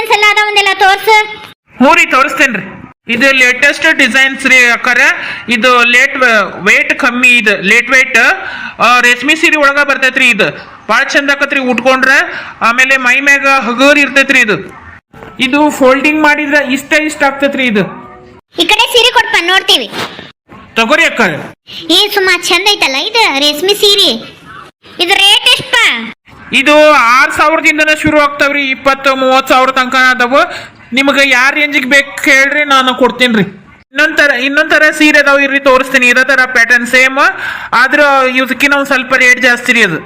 Designs ಎಲ್ಲ ಅದಾವನ್ನೆಲ್ಲ ತೋರ್ಸ. ಹ್ಞೂ ರೀ ತೋರಿಸ್ತೇನ್ರಿ. ಇದು ಲೇಟೆಸ್ಟ್ ಡಿಸೈನ್ಸ್ ರೀ ಅಕ್ಕಾರ. ಇದು ಲೇಟ್ ವೇಟ್ ಕಮ್ಮಿ ಇದು ಲೇಟ್ ವೇಟ್ ರೇಷ್ಮೆ ಸೀರೆ ಒಳಗ ಬರ್ತೈತ್ರಿ ಇದು. ಭಾಳ ಚಂದ ಆಕತ್ರಿ ಉಟ್ಕೊಂಡ್ರ. ಆಮೇಲೆ ಮೈ ಮ್ಯಾಗ ಹಗರ್ ಇರ್ತೈತ್ರಿ ಇದು. ಇದು ಫೋಲ್ಡಿಂಗ್ ಮಾಡಿದ್ರ ಇಷ್ಟ ಇಷ್ಟ ಆಗ್ತೈತ್ರಿ ಇದು. ಈ ಕಡೆ ಸೀರೆ ಕೊಡ್ಪ ನೋಡ್ತೀವಿ. ತಗೋರಿ ಅಕ್ಕ ಏ ಸುಮಾ ಚಂದ ಐತಲ್ಲ ಇದು ರೇಷ್ಮೆ ಸೀರೆ. ಇದು ರೇಟ್ ಎಷ್ಟಪ್ಪ ಇದು ಆರ್ ಸಾವಿರದಿಂದನೇ ಶುರು ಆಗ್ತಾವ್ರಿ ಇಪ್ಪತ್ತು ಮೂವತ್ತು ಸಾವಿರ ತನಕ ಅದಾವ. ನಿಮಗೆ ಯಾವ ರೇಂಜಿಗೆ ಬೇಕು ಹೇಳ್ರಿ ನಾನು ಕೊಡ್ತೀನಿ ರೀ ಇನ್ನೊಂಥರ ಇನ್ನೊಂಥರ ಸೀರೆ ಅದಾವ ಇರ್ರಿ ತೋರಿಸ್ತೀನಿ. ಇದೇ ತರ ಪ್ಯಾಟರ್ನ್ ಸೇಮ್ ಆದ್ರ ಇದಕ್ಕಿಂತ ಒಂದು ಸ್ವಲ್ಪ ರೇಟ್ ಜಾಸ್ತಿ ರೀ ಅದು.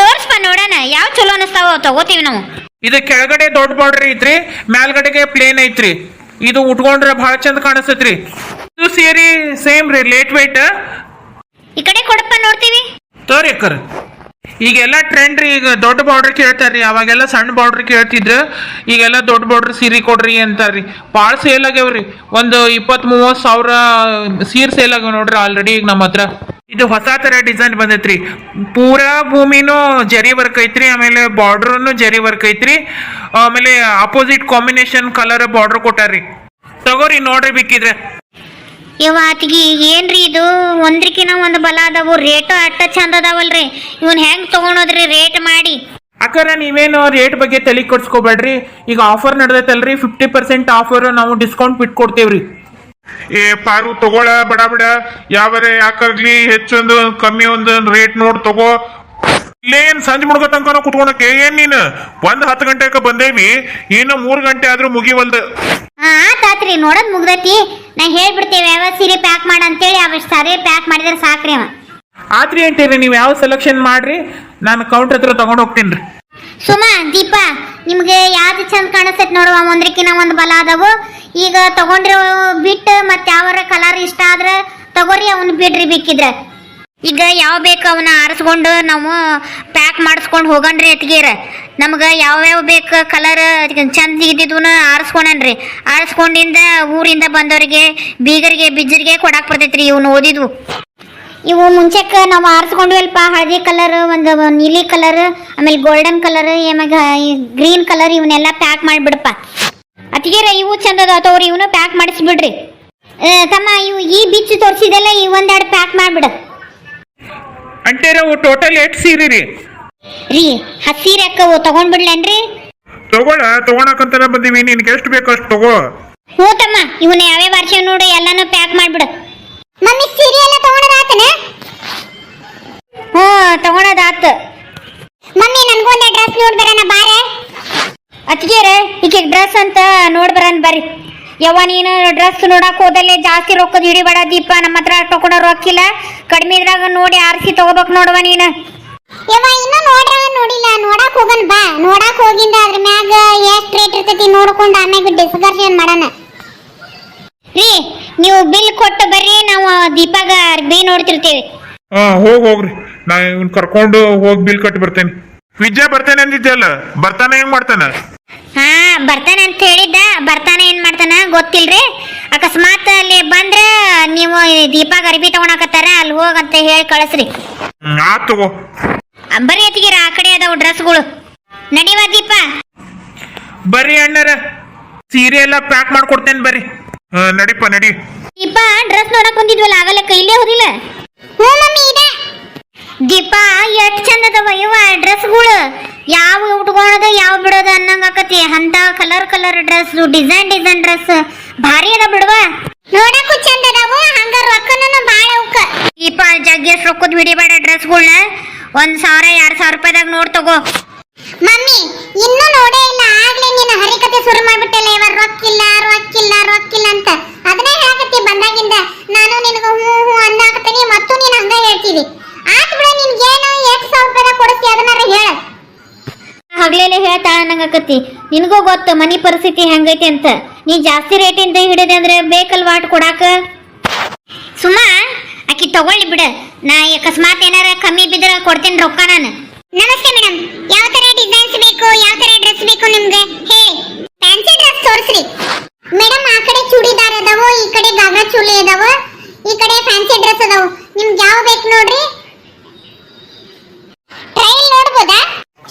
ತೋರ್ಸ್ಪ ನೋಡೋಣ ಯಾವ ಚಲೋ ಅನಿಸ್ತಾವ ತಗೋತೀವಿ ನಾವು. ಇದು ಕೆಳಗಡೆ ದೊಡ್ಡ ಬಾರ್ಡರ್ ಐತ್ರಿ ಮೇಲ್ಗಡೆಗೆ ಪ್ಲೇನ್ ಐತ್ರಿ. ಇದು ಉಟ್ಕೊಂಡ್ರೆ ಬಹಳ ಚಂದ ಕಾಣಿಸ್ತೈತ್ರಿ. ಇದು ಸೀರೆ ಸೇಮ್ ರೀ ಲೇಟ್ ವೇಟ್ ಈ ಕಡೆ ಕೊಡಪ್ಪ ನೋಡ್ತೀವಿ. ತೋರಿ ಅಕ್ಕರ್. ಈಗೆಲ್ಲ ಟ್ರೆಂಡ್ ರೀ, ಈಗ ದೊಡ್ಡ ಬಾರ್ಡ್ರ್ ಕೇಳ್ತಾರ್ರಿ, ಅವಾಗೆಲ್ಲ ಸಣ್ಣ ಬಾರ್ಡ್ರ್ ಕೇಳ್ತಿದ್ರು, ಈಗೆಲ್ಲ ದೊಡ್ಡ ಬಾರ್ಡ್ರ್ ಸೀರೆ ಕೊಡ್ರಿ ಅಂತಾರ್ರಿ. ಭಾಳ ಸೇಲ್ ಆಗ್ಯಾವ್ರಿ. ಒಂದು ಇಪ್ಪತ್ ಮೂವತ್ತು ಸಾವಿರ ಸೀರೆ ಸೇಲ್ ಆಗ್ಯಾವ ನೋಡ್ರಿ ಆಲ್ರೆಡಿ ಈಗ ನಮ್ಮ ಹತ್ರ. ಇದು ಹೊಸ ಥರ ಡಿಸೈನ್ ಬಂದೈತ್ರಿ. ಪೂರಾ ಭೂಮಿನೂ ಜರಿ ವರ್ಕ್ ಐತ್ರಿ, ಆಮೇಲೆ ಬಾರ್ಡ್ರೂ ಜರಿ ವರ್ಕ್ ಐತ್ರಿ. ಆಮೇಲೆ ಅಪೋಸಿಟ್ ಕಾಂಬಿನೇಷನ್ ಕಲರ್ ಬಾರ್ಡರ್ ಕೊಟ್ಟಾರ್ರಿ. ತಗೋರಿ ನೋಡ್ರಿ ಬೇಕಿದ್ರೆ ಇವ ಆತಿಗಿ ಏನ್ರಿ ಇದು? ಒಂದ್ರಿಕಿನ ಒಂದು ಬಲ ಅದಾವು ರೇಟು ಅಟ್ಟ ಚಂದ ಅದಾವಲ್ರಿ. ಇವನ್ ಹೆಂಗ್ ತಗೊಂಡೋದ್ರಿ ರೇಟ್ ಮಾಡಿ? ಅಕ್ಕರ ನೀವೇನು ರೇಟ್ ಬಗ್ಗೆ ತಲೆ ಕೊಡ್ಸ್ಕೊಬೇಡ್ರಿ. ಈಗ ಆಫರ್ ನಡೆದೈತಲ್ರಿ ಫಿಫ್ಟಿ ಪರ್ಸೆಂಟ್ ಆಫರ್ ನಾವು ಡಿಸ್ಕೌಂಟ್ ಬಿಟ್ಟು ಕೊಡ್ತೇವ್ರಿ ಏ ಪಾರು ತಗೋಳ ಬಡ ಬಡ. ಯಾವರೆ ಯಾಕಾಗ್ಲಿ ಹೆಚ್ಚೊಂದು ಕಮ್ಮಿ ಒಂದು ರೇಟ್ ನೋಡಿ ತಗೋ. ಇಲ್ಲೇನ್ ಸಂಜೆ ಮುಡ್ಗೋ ತನಕ ಕುತ್ಕೊಳಕ್ಕೆ? ಏನ್ ನೀನು? ಒಂದ್ ಹತ್ತು ಗಂಟೆಗೆ ಬಂದೇವಿ. ಇನ್ನು ಮೂರು ಗಂಟೆ ಆದ್ರೂ ಮುಗಿವಲ್ದು. ಹಾ ನೋಡದ್ ಮುಗ್ದೈತಿ. ನಾ ಹೇಳ್ಬಿಡ್ತೇವೆ ಯಾವ ಸೀರೆ ಪ್ಯಾಕ್ ಮಾಡ ಅಂತೇಳಿ ಅವಷ್ಟು ಸಾರಿ ಪ್ಯಾಕ್ ಮಾಡಿದ್ರೆ ಸಾಕ್ರಿ ಅವ. ಆತ್ರಿ ಅಂತೀರಿ ನೀವು ಯಾವ ಸೆಲೆಕ್ಷನ್ ಮಾಡ್ರಿ? ನಾನು ಕೌಂಟರ್ ಹತ್ರ ತಗೊಂಡು ಹೋಗ್ತೀನಿ ರೀ ಸುಮಾ ದೀಪಾ ನಿಮ್ಗೆ ಯಾವ್ದು ಚಂದ ಕಾಣಿಸ್ತೈತಿ ನೋಡುವ ಒಂದ್ರಕಿನ ಒಂದು ಬಲ ಅದಾವು. ಈಗ ತಗೊಂಡ್ರೆ ಬಿಟ್ಟು ಮತ್ತೆ ಯಾವಾರ ಕಲರ್ ಇಷ್ಟ ಆದ್ರೆ ತಗೋರಿ ಅವನ್ ಬಿಡ್ರಿ ಬೇಕಿದ್ರೆ. ಈಗ ಯಾವ ಬೇಕು ಅವನ್ನ ಆರಿಸ್ಕೊಂಡು ನಾವು ಪ್ಯಾಕ್ ಮಾಡಿಸ್ಕೊಂಡು ಹೋಗಣ್ರಿ ಎತ್ಗೀರ ನಮ್ಗೆ ಯಾವ್ಯಾವ ಬೇಕು ಕಲರ್ ಚಂದ ಇದ್ದಿದ್ದನ್ನ ಆರಿಸ್ಕೊಂಡನ್ರಿ. ಆರಿಸ್ಕೊಂಡಿಂದ ಊರಿಂದ ಬಂದವರಿಗೆ ಬೀಗರಿಗೆ ಬಿಜ್ಜರಿಗೆ ಕೊಡಕ್ ಬರ್ತೈತ್ರಿ ಇವ್ನು ಓದಿದ್ವು ಇವು ಮುಂಚೆಕ್ಕೆ ನಾವು ಆರಿಸ್ಕೊಂಡ್ವಲ್ಪ ಹಳದಿ ಕಲರ್ ಒಂದು ನೀಲಿ ಕಲರ್ ಆಮೇಲೆ ಗೋಲ್ಡನ್ ಕಲರ್ ಆಮೇಲೆ ಗ್ರೀನ್ ಕಲರ್ ಇವನ್ನೆಲ್ಲ ಪ್ಯಾಕ್ ಮಾಡಿಬಿಡಪ್ಪ. ಅತಿಗೆರ ಇವು ಚಂದ ಅದಾವ ತಗೋರಿ ಇವನು ಪ್ಯಾಕ್ ಮಾಡಿಸ್ಬಿಡ್ರಿ. ತಮ್ಮ ಇವು ಈ ಬಿಚ್ಚು ತೋರಿಸಿದೆಲ್ಲ ಈ ಒಂದೆರಡು ಪ್ಯಾಕ್ ಮಾಡಿಬಿಡ. ಅಂಟೇರ ಟೋಟಲ್ ಎಷ್ಟು ಸೀರೆ ರೀ ರೀ ಹಸೀರೆ ಅಕ್ಕವು ತಗೊಂಡ್ಬಿಡ್ಲೇನ್ರಿ ತಗೋಳ ತಗೋಣಕಂತಾನೆ ಬಂದೀವಿ. ನಿನ್ಗೆ ಎಷ್ಟು ಬೇಕು ಅಷ್ಟು ತಗೋ. ಹ್ಞೂ ತಮ್ಮ ಇವನ್ನ ಯಾವ್ಯಾವ ವರ್ಷ ನೋಡು ಎಲ್ಲಾನು ಪ್ಯಾಕ್ ಮಾಡ್ಬಿಡು. ಮಮ್ಮಿ ಸೀರೆ ಎಲ್ಲ ತಗೊಂಡದಾತನ ಹ್ಞೂ ತಗೊಂಡದಾತ ಮಮ್ಮಿ ನನಗೆ ಒಂದೆ ಡ್ರೆಸ್ ನೋಡಿ ಬರೋಣ ಬಾರೆ. ಅತ್ತಿಗೆರೆ ಈಗ ಡ್ರೆಸ್ ಅಂತ ನೋಡ್ ಬರೋಣ ಬರ್ರಿ. ಯವ್ವ ನೀನು ಡ್ರೆಸ್ ನೋಡಕ್ ಹೋದಲ್ಲಿ ಜಾಸ್ತಿ ರೊಕ್ಕದ ಹಿಡಿಬೇಡ ದೀಪ. ನಮ್ಮ ಹತ್ರ ತಗೊಂಡೋ ರೊಕ್ಕಿಲ್ಲ. ಕಡಿಮೆ ಇದ್ರಾಗ ನೋಡಿ ಆರಿಸಿ ತಗೋಬೇಕು ನೋಡುವ ನೀನು. ಯವ್ವ ಇನ್ನೂ ನೋಡ್ರ ನೋಡಿಲ್ಲ. ನೋಡಕ್ ಹೋಗನ್ ಬಾ. ನೋಡಕ್ ಹೋಗಿಂದ ಅದ್ರ ಮ್ಯಾಗ ಎಷ್ಟ್ ರೇಟ್ ಇರ್ತೈತಿ ನೋಡ್ಕೊಂಡು ಆಮ್ಯಾಗ ಡಿಸ್ಕಷನ್ ಮಾಡೋಣ. ರೀ ನೀವು ಬಿಲ್ ಕೊಟ್ಟು ಬರ್ರಿ ನಾವು ದೀಪಾಗ ಅರ್ಬಿ ನೋಡ್ತಿರ್ತೀವಿ. ಹಾ ಹೋಗ್ ಹೋಗ್ರಿ. ನಾ ಇವ್ನ ಕರ್ಕೊಂಡು ಹೋಗಿ ಬಿಲ್ ಕಟ್ಟಿ ಬರ್ತೇನೆ. ವಿದ್ಯಾ ಬರ್ತೇನೆ ಅಂದಿದ್ದಲ್ಲ ಬರ್ತಾನೆ ಹೆಂಗ್ ಮಾಡ್ತಾನ? ಹಾ ಬರ್ತಾನೆ ಅಂತ ಹೇಳಿದ್ದ. ಬರ್ತಾನೆ ಏನ್ ಮಾಡ್ತಾನ ಗೊತ್ತಿಲ್ರಿ. ಅಕಸ್ಮಾತ್ ಅಲ್ಲಿ ಬಂದ್ರ ನೀವು ದೀಪಾಗ ಅರ್ಬಿ ತಗೊಳಕತ್ತಾರ ಅಲ್ಲಿ ಹೋಗಂತ ಹೇಳಿ ಕಳಿಸ್ರಿ. ಹ್ಮ್, ಆತ್ ತಗೋ. ಬರೀ ಎತ್ತಿಗಿರ ಆ ಕಡೆ ಅದಾವ ಡ್ರೆಸ್ಗಳು. ನಡಿವ ದೀಪ? ಬರ್ರಿ ಅಣ್ಣರ. ಸೀರೆ ಎಲ್ಲ ಪ್ಯಾಕ್ ಮಾಡ್ಕೊಡ್ತೇನೆ ಬರ್ರಿ. ಹಾ, ನಡಿಪ್ಪ ನಡಿ. ದೀಪ ಡ್ರೆಸ್ ನೋಡಕ್ ಬಂದಿದ್ವಲ್ಲ ಆಗಲ್ಲ ಕೈಲೇ ಹೋದಿಲ್ಲ. ಹ್ಞೂ ಮಮ್ಮಿ ಇದೆ. ದೀಪ ಎಷ್ಟು ಚಂದ ಅದಾವ ಇವ ಡ್ರೆಸ್ಗಳು. ಯಾವ ಉಟ್ಕೊಳೋದು ಯಾವ ಬಿಡೋದು ಅನ್ನಂಗ ಆಕತಿ ಅಂತ colour colour dress design design dress ಭಾರಿ ಅದ ಬಿಡುವ. ನೋಡಕ್ಕೂ ಚಂದ ಅದಾವು ಹಂಗ ರೊಕ್ಕನೂ ಬಾಳ ಅವಕ್ಕ. ದೀಪ ಜಗ್ಗಿ ಎಷ್ಟ್ ರೊಕ್ಕದ್ ಹಿಡಿಬೇಡ ಡ್ರೆಸ್ಗಳ್ನ ಒಂದ್ ಸಾವಿರ ಎರಡ್ ಸಾವಿರ ರೂಪಾಯಿದಾಗ ನೋಡ್ ತಗೋ. ಮಮ್ಮಿ ಇನ್ನೂ ನೋಡೇ ಇಲ್ಲ. ಆಗ್ಲೇ ನೀನು ಹರಿಕತೆ ಶುರು ಮಾಡ್ಬಿಟ್ಟಲ್ಲ ಇವ ರೊಕ್ಕಿಲ್ಲ ರೊಕ್ಕಿಲ್ಲ ರೊಕ್ಕಿಲ್ಲ ಅಂತ ಅದನ್ನೇ ಹೇಳಕತ್ತಿ ಬಂದಾಗಿಂದ ನಾನು ನಿನಗೆ ಹ್ಞೂ ಹ್ಞೂ ಅಂದಾಕತ್ತೀನಿ ಮತ್ತು ನೀನು ಹಂಗ ಹೇಳ್ತೀವಿ ಆತ್ ಬಿಡ ನಿನ್ಗೇನು ಎಷ್ಟು ಸಾವಿರ ರೂಪಾಯಿ ಕೊಡಿಸ್ತಿ ಅದನ್ನಾರ ಹೇಳ ಹಗ್ಲೇಲೆ ನಂಗಾಕತಿ ನಿನಗೂ ಗೊತ್ತು, ಮನಿ ಪರಿಸ್ಥಿತಿ ಹೆಂಗೈತಿ ಅಂತ. ನೀ ಜಾಸ್ತಿ ರೇಟಿಂದ ಹಿಡಿದೆ ಅಂದ್ರೆ ಬೇಕಲ್ವಾ ಅಟ್ ಕೊಡಾಕ? ಸುಮ್ಮ ಆಕಿ ತಗೊಳ್ಳಿ ಬಿಡ. ನಾ ಅಕಸ್ಮಾತ್ ಏನಾರ ಕಮ್ಮಿ ಬಿದ್ರ ಕೊಡ್ತೀನಿ ರೊಕ್ಕ ನಾನು. ನಮಸ್ತೆ ಮೇಡಮ್ ಯಾವ ತರ ಡಿಸೈನ್ಸ್ ಬೇಕು, ಯಾವ ತರ ಡ್ರೆಸ್ ಬೇಕು ನಿಮ್ಗೆ? ಹೇ ಫ್ಯಾನ್ಸಿ ಡ್ರೆಸ್ ತೋರಿಸ್ರಿ. ಮೇಡಮ್ ಆ ಕಡೆ ಚೂಡಿದಾರ್ ಅದಾವು ಈ ಕಡೆ ಗಾಗ್ರಾ ಚೋಲಿ ಅದಾವು ಈ ಕಡೆ ಫ್ಯಾನ್ಸಿ ಡ್ರೆಸ್ ಅದಾವು ನಿಮ್ಗೆ ಯಾವ ಬೇಕು ನೋಡ್ರಿ ಟ್ರಯಲ್ ನೋಡ್ಬೋದಾ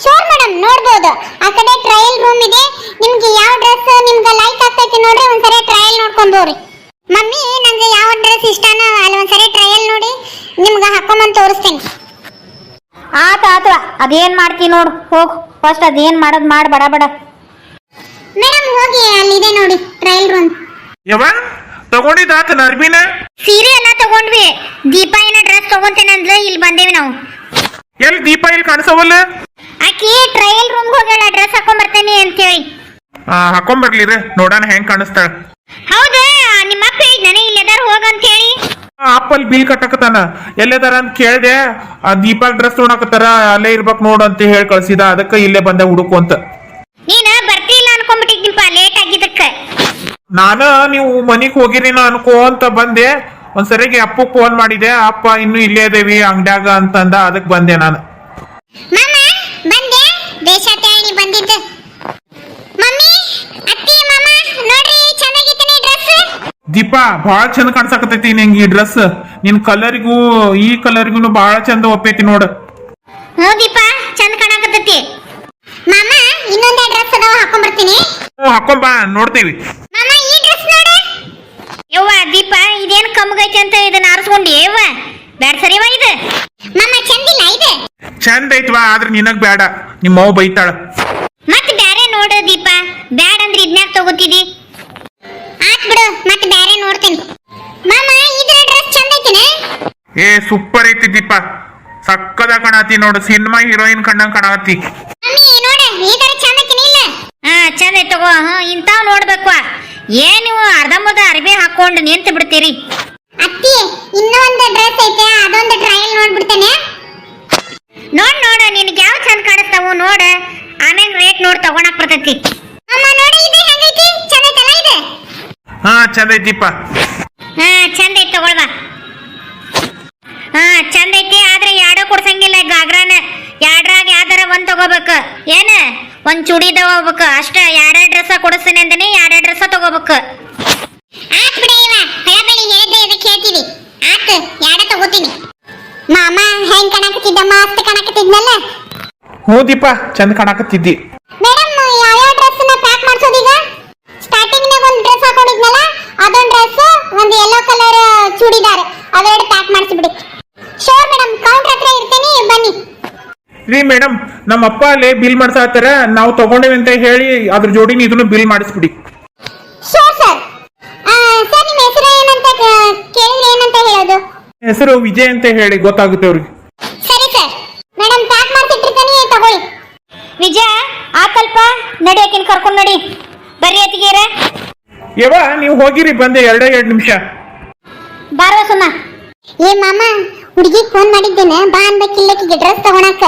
ಶೋರ್ ಮೇಡಮ್ ನೋಡ್ಬೋದು ಆ ಕಡೆ ಟ್ರಯಲ್ ರೂಮ್ ಇದೆ ನಿಮ್ಗೆ ಯಾವ ಡ್ರೆಸ್ ತಗೊಂಬೋರಿ ಮಮ್ಮಿ ನಂಗೆ ಯಾವ ಡ್ರೆಸ್ ಇಷ್ಟನೋ ಅಲ್ಲಿ ಒಂದ್ಸರಿ ಟ್ರಯಲ್ ನೋಡಿ ನಿಮ್ಗೆ ಹಾಕೊಂಬಂದು ತೋರಿಸ್ತೀನಿ. ಆತ ಆತ ಅದೇನ್ ಮಾಡ್ತೀನಿ ನೋಡು ಹೋಗ್ ಫಸ್ಟ್ ಅದೇನ್ ಮಾಡೋದು ಮಾಡ್ ಬಡ ಬಡ. ಮೇಡಮ್ ಹೋಗಿ ಅಲ್ಲಿದೆ ನೋಡಿ ಟ್ರಯಲ್ ರೂಮ್ ಯವ ತಗೊಂಡಿದ್ದಾತ ಅರ್ಬಿನ? ಸೀರೆ ಎಲ್ಲ ತಗೊಂಡ್ವಿ. ದೀಪ ಏನ ಡ್ರೆಸ್ ತಗೊಂತೇನೆ ಅಂದ್ರೆ ಇಲ್ಲಿ ಬಂದೇವಿ ನಾವು. ಎಲ್ಲಿ ದೀಪ ಇಲ್ಲಿ ಕಾಣಿಸವಲ್ಲ? ಆಕಿ ಟ್ರಯಲ್ ರೂಮ್ ಹೋಗ್ಯಾಳ ಡ್ರೆಸ್ ಹಾಕೊಂಡ್ ಬರ್ತೇನೆ ಅಂತೇಳಿ. ಆ, ಬರ್ಲಿ ನೋಡೋಣ ಹೆಂಗ್ ಕಾಣಿಸ್ತಾಳ. ಹೌದಾ. ನಿಮ್ಮ ಅಪ್ಪ ಇಲ್ಲದರ ಹೋಗ ಅಂತ ಹೇಳಿ ಅಪ್ಪಲ್ ಬಿಲ್ ಕಟ್ಟಕತ್ತಾನ. ಎಲ್ಲದಾರ ಅಂತ ಕೇಳ್ದೆ ಆ ದೀಪಾಕ್ ಡ್ರೆಸ್ ನೋಡಕತ್ತಾರ ಅಲ್ಲೇ ಇರ್ಬೇಕ್ ನೋಡು ಅಂತ ಹೇಳಿ ಕಳ್ಸಿದ. ಅದಕ್ಕ ಇಲ್ಲೇ ಬಂದೆ ಹುಡುಕು ಅಂತ. ನೀನ ಬರ್ತಿಲ್ಲ ಅನ್ಕೊಂಡ್ಬಿಟ್ಟಿದ್ನಿಪ್ಪ ಲೇಟ್ ಆಗಿದ್ದಕ್ಕ. ನಾನ ನೀವು ಮನಿಗ್ ಹೋಗಿರಿನ ಅನ್ಕೋ ಅಂತ ಬಂದೆ. ಒಂದ್ಸರಿಗೆ ಅಪ್ಪ ಫೋನ್ ಮಾಡಿದೆ ಅಪ್ಪ ಇನ್ನು ಇಲ್ಲೇ ಇದೇವಿ ಅಂಗಡ್ಯಾಗ ಅಂತಂದ ಅದಕ್ಕೆ ಬಂದೆ ನಾನು. ಮಾಮ ಬಂದೆ ದೇಶಾತ್ಯಾಯಿನಿ ಬಂದಿದ್ದು ಮಮ್ಮಿ ಅತ್ತಿ ಮಾಮ ನೋಡ್ರಿ ಚೆನ್ನಾಗಿತ್ತನೆ ಡ್ರೆಸ್ ದೀಪಾ ಬಹಳ ಚಂದ ಕಾಣ್ಸಾಕತೈತಿ ನಿಂಗೆ ಈ ಡ್ರೆಸ್ ನಿನ್ ಕಲರಿಗೂ ಈ ಕಲರ್ಗೂ ಬಹಳ ಚಂದ ಒಪ್ಪೈತಿ ನೋಡ. ಹ್ಞೂ ದೀಪ ಚಂದ ಕಾಣಕತ್ತೈತಿ. ಮಾಮ ಇನ್ನೊಂದೇ ಡ್ರೆಸ್ ಅದಾವ ಹಾಕೊಂಡ್ಬರ್ತೀನಿ ಹ್ಞೂ ಹಾಕೊಂಬಾ ನೋಡ್ತೀವಿ. ಮಾಮ ಈ ಡ್ರೆಸ್ ನೋಡು. ಯವ್ವ ದೀಪ ಇದೇನ್ ಕಮ್ಮಗೈತಿ ಅಂತ ಇದನ್ನ ಆರಿಸ್ಕೊಂಡಿ ಯವ್ವ. ಬ್ಯಾಡ ಸರಿವಾ ಇದು. ಮಾಮ ಚಂದಿಲ್ಲ ಇದು. ಚಂದ ಐತ್ವಾ ಆದ್ರೆ ನಿನಗ್ ಬೇಡ ನಿಮ್ಮ ಅವ್ವ ಬೈತಾಳ. ಏ ಸೂಪರ್ ಐತಿ ದೀಪ. ಸಕ್ಕದ ಕಣತಿ ನೋಡು ಸಿನಿಮಾ ಹೀರೋಯಿನ್ ಕಂಡಂಗ್ ಕಾಣತಿ. ಮಮ್ಮಿ ನೋಡ ಇದರ ಚಂದ ಐತಿನ ಇಲ್ಲ ಹಾ ಚಂದ ಐತ್ ತಗೋ. ಹಾ ಇಂತಾವ್ ನೋಡ್ಬೇಕು ಏನ್ ನೀವು ಅರ್ಧಂಬರ್ಧ ಅರ್ಬಿ ಹಾಕೊಂಡು ನಿಂತು ಬಿಡ್ತೀರಿ. ಅತ್ತಿ ಇನ್ನೊಂದು ಡ್ರೆಸ್ ಐತೆ ಅದೊಂದು ಟ್ರಯಲ್ ನೋಡ್ಬಿಡ್ತೇನೆ. ನೋಡ್ ನೋಡ ನಿನ್ಗೆ ಯಾವ ಚಂದ ಕಾಣಿಸ್ತಾವು ನೋಡ. ಆಮೇಲೆ ರೇಟ್ ನೋಡಿ ತಗೊಳಕ್ ಬರ್ತೈತಿ. ಅಮ್ಮ ನೋಡಿ ಇದು ಹೆಂಗೈತಿ? ಚಂದ ಐತಲ್ಲ ಇದು? ಹಾ ಚಂದ ಐತಿ ಏನ? ಒಂದ್ ಚೂಡಿದ ತಗೋಬೇಕು ಅಷ್ಟ ಯಾರ್ಯಾರ ಡ್ರೆಸ್ ಕೊಡಿಸ್ತೀನಿ ಅಂದನೆ ಎರಡೆರಡು ಡ್ರೆಸ್ ತಗೋಬೇಕು. ಆತ್ ಬಿಡ ಇವ. ಹಳಬಳಿ ಹೇಳಿದ್ದೆ ಇದಕ್ಕೆ ಹೇಳ್ತೀವಿ ಆತ್ ಯಾಡ ತಗೋತೀನಿ. ಮಾಮ ಹೆಂಗ್ ಕಾಣಕತ್ತಿದ್ದ? ಮಸ್ತ್ ಕಾಣಕತ್ತಿದ್ನಲ್ಲ. ಹ್ಞೂ ದೀಪ ಚಂದ ಕಾಣಕತ್ತಿದ್ದಿ. ಮೇಡಮ್ ಯಾವ ಡ್ರೆಸ್ನ ಪ್ಯಾಕ್ ಮಾಡ್ಸೋದೀಗ ಸ್ಟಾರ್ಟಿಂಗ್ ನಾಗ ಒಂದು ಡ್ರೆಸ್ ಹಾಕೊಂಡಿದ್ನಲ್ಲ ಅದೊಂದು ಡ್ರೆಸ್ ಒಂದು ಯೆಲ್ಲೋ ಕಲರ್ ಚೂಡಿದಾರ್ ಅವೆರಡು ಪ್ಯಾಕ್ ಮಾಡಿಸ್ಬಿಡಿ ಶೋರ್ ಮೇಡಮ್ ಕೌಂಟರ್ ಹತ್ರ ಇರ್ತೇನೆ ಬನ್ನಿ ರೀ ಮೇಡಮ್ ನಮ್ಮ ಅಪ್ಪ ಅಲ್ಲಿ ಬಿಲ್ ಮಾಡ್ಸಾತಾರ ನಾವು ತಗೊಂಡೇವಿ ಅಂತ ಹೇಳಿ ಅದ್ರ ಜೋಡಿನ ಇದನ್ನು ಬಿಲ್ ಮಾಡಿಸ್ಬಿಡಿ. ಶೋರ್ ಸರ್ ಸರ್ ನಿಮ್ಮ ಹೆಸರು ಏನಂತ ಕ- ಕೇಳಿದ್ರೆ ಏನಂತ ಹೇಳೋದು? ಹೆಸರು ವಿಜಯ್ ಅಂತ ಹೇಳಿ ಗೊತ್ತಾಗುತ್ತೆ ಅವ್ರಿಗೆ. ಸರಿ ಸರ್ ಮೇಡಮ್ ಪ್ಯಾಕ್ ಮಾಡ್ತಿಟ್ಟಿರ್ತಾನೆ ತಗೊಳ್ಳಿ. ವಿಜಯ ಆಕಲ್ಪ ನಡಿ ಆಕಿನ ಕರ್ಕೊಂಡು ನಡಿ. ಬರ್ರಿ ಅತಿಗೇರ ಯವ್ವ ನೀವು ಹೋಗಿರಿ ಬಂದೆ ಎರಡೇ ಎರಡು ನಿಮಿಷ. ಬಾರೋ ಸುಮ್ಮ ಏ ಮಾಮ ಹುಡುಗಿ ಫೋನ್ ಮಾಡಿದ್ದೇನೆ ಬಾ ಅನ್ಬೇಕಿಲ್ಲ ಆಕಿಗೆ ಡ್ರೆಸ್ ತಗೊಳಕ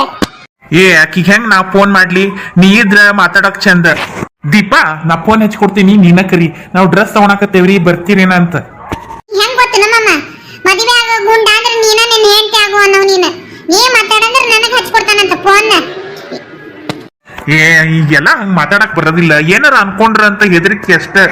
ಏ ಆಕಿಗೆ ಹೆಂಗ್ ನಾ ಫೋನ್ ಮಾಡ್ಲಿ? ನೀ ಇದ್ರ ಮಾತಾಡಕ್ ಚಂದ. ದೀಪಾ ನಾ ಫೋನ್ ಹಚ್ಕೊಡ್ತೀನಿ ನೀನ ಕರಿ. ನಾವು ಡ್ರೆಸ್ ತಗೊಳಕತ್ತೇವ್ರಿ ಬರ್ತೀರೇನ ಅಂತ. ಹೆಂಗ್ ಗೊತ್ತು ನಮ್ಮಮ್ಮ? ಮದುವೆ ಆಗೋ ಗುಂಡ ಅಂದ್ರೆ ನೀನ ನಿನ್ನ ಹೆಂಡತಿ ಆಗೋ ಅನ್ನೋ ನೀನು. ನೀ ಮಾತಾಡಂದ್ರೆ ನನಗೆ ಹಚ್ಕೊಡ್ತಾನಂತ ಫೋನ್ ಏ ಈಗೆಲ್ಲ ಹಂಗ್ ಮಾತಾಡಕ್ ಬರೋದಿಲ್ಲ. ಏನಾರ ಅನ್ಕೊಂಡ್ರ ಅಂತ ಹೆದರಿಕೆ ಅಷ್ಟೇ.